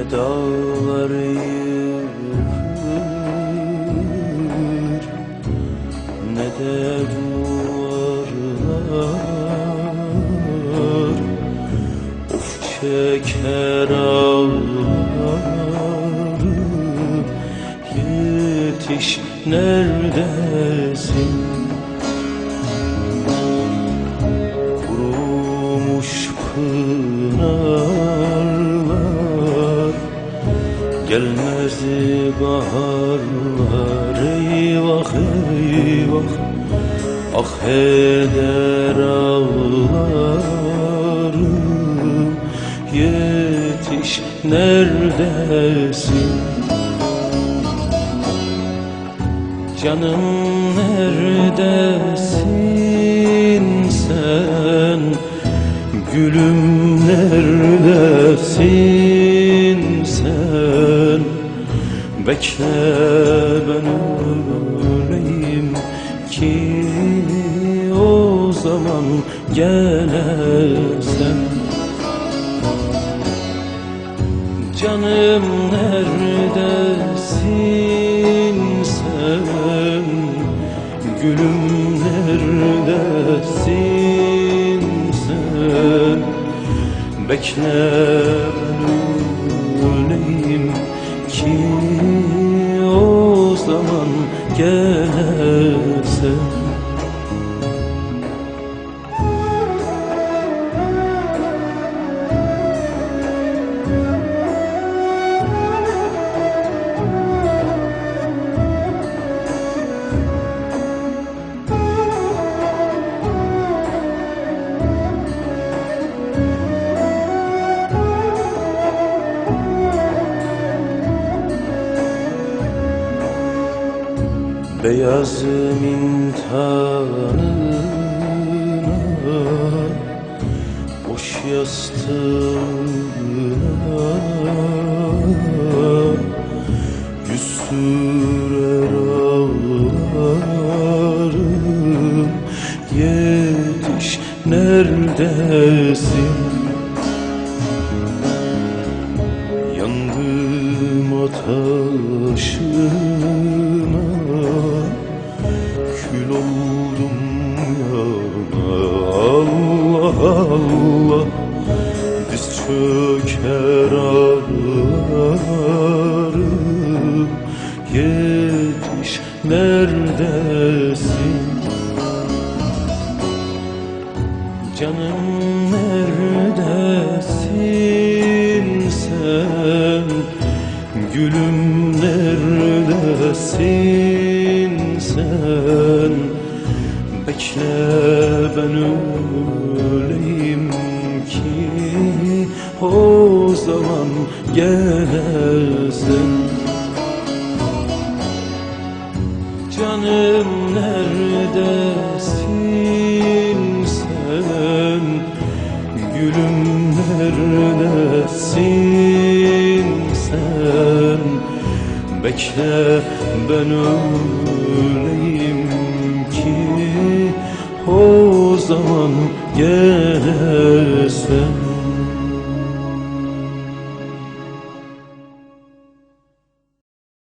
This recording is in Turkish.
Ne dağlar yıkılır Ne de duvarlar. Of çeker ağlarım Yetiş neredesin? Kurumuş pınarlar Gelmez baharlar Eyvah eyvah. Ah heder ağlarım Yetiş neredesin? Canım neredesin sen? Gülüm neredesin Bekle ben öleyim ki o zaman gelesen Canım neredesin sen? Gülüm neredesin sen? Bekle ben öleyim ki zaman gelesen Beyaz mintanına Boş yastığına Yüz sürer ağlarım. Yetiş neredesin çöker ağlarım Yetiş neredesin? Canım neredesin sen? Gülüm neredesin sen? Bekle ben öleyim O zaman gelesin Canım neredesin sen? Gülüm neredesin sen? Bekle ben öleyim ki O zaman gelesen